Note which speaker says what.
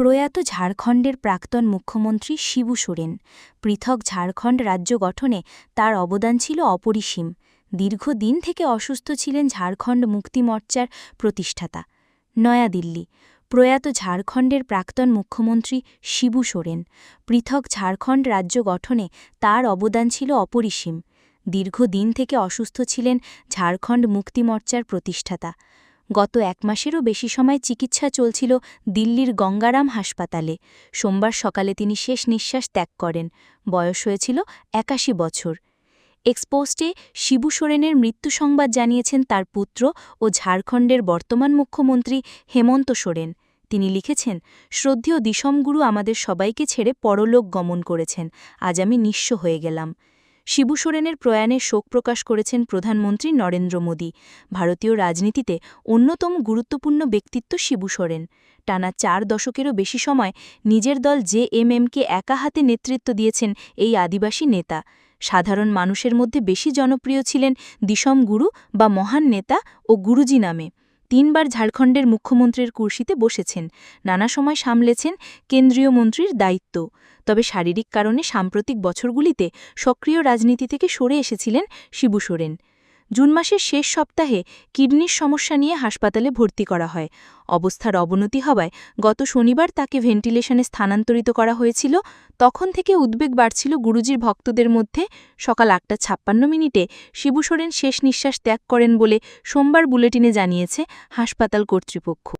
Speaker 1: প্রয়াত ঝাড়খণ্ডের প্রাক্তন মুখ্যমন্ত্রী শিবু সোরেন। পৃথক ঝাড়খণ্ড রাজ্য গঠনে তার অবদান ছিল অপরিসীম। দীর্ঘদিন থেকে অসুস্থ ছিলেন ঝাড়খণ্ড মুক্তি মোর্চার প্রতিষ্ঠাতা। নয়াদিল্লি, প্রয়াত ঝাড়খণ্ডের প্রাক্তন মুখ্যমন্ত্রী শিবু সোরেন। পৃথক ঝাড়খণ্ড রাজ্য গঠনে তার অবদান ছিল অপরিসীম। দীর্ঘদিন থেকে অসুস্থ ছিলেন ঝাড়খণ্ড মুক্তি মোর্চার প্রতিষ্ঠাতা। গত এক মাসেরও বেশি সময় চিকিৎসা চলছিল দিল্লির গঙ্গারাম হাসপাতালে। সোমবার সকালে তিনি শেষ নিঃশ্বাস ত্যাগ করেন। বয়স হয়েছিল একাশি বছর। এক্সপোস্টে শিবু সোরেনের মৃত্যু সংবাদ জানিয়েছেন তার পুত্র ও ঝাড়খণ্ডের বর্তমান মুখ্যমন্ত্রী হেমন্ত সোরেন। তিনি লিখেছেন, শ্রদ্ধেয় দিশমগুরু আমাদের সবাইকে ছেড়ে পরলোক গমন করেছেন। আজ আমি নিঃস্ব হয়ে গেলাম। শিবু সোরেনের প্রয়াণে শোক প্রকাশ করেছেন প্রধানমন্ত্রী নরেন্দ্র মোদী। ভারতীয় রাজনীতিতে অন্যতম গুরুত্বপূর্ণ ব্যক্তিত্ব শিবু সোরেন। টানা চার দশকেরও বেশি সময় নিজের দল জেএমএমকে একা হাতে নেতৃত্ব দিয়েছেন এই আদিবাসী নেতা। সাধারণ মানুষের মধ্যে বেশি জনপ্রিয় ছিলেন দিশম গুরু বা মহান নেতা ও গুরুজি নামে। তিনবার ঝাড়খণ্ডের মুখ্যমন্ত্রীর কুর্সিতে বসেছেন। নানা সময় সামলেছেন কেন্দ্রীয় মন্ত্রীর দায়িত্ব। তবে শারীরিক কারণে সাম্প্রতিক বছরগুলিতে সক্রিয় রাজনীতি থেকে সরে এসেছিলেন শিবু সোরেন। জুন মাসের শেষ সপ্তাহে কিডনির সমস্যা নিয়ে হাসপাতালে ভর্তি করা হয়। অবস্থার অবনতি হওয়ায় গত শনিবার তাকে ভেন্টিলেশনে স্থানান্তরিত করা হয়েছিল। তখন থেকে উদ্বেগ বাড়ছিল গুরুজির ভক্তদের মধ্যে। সকাল আটটা ছাপ্পান্ন মিনিটে শিবু শেষ নিঃশ্বাস ত্যাগ করেন বলে সোমবার বুলেটিনে জানিয়েছে হাসপাতাল কর্তৃপক্ষ।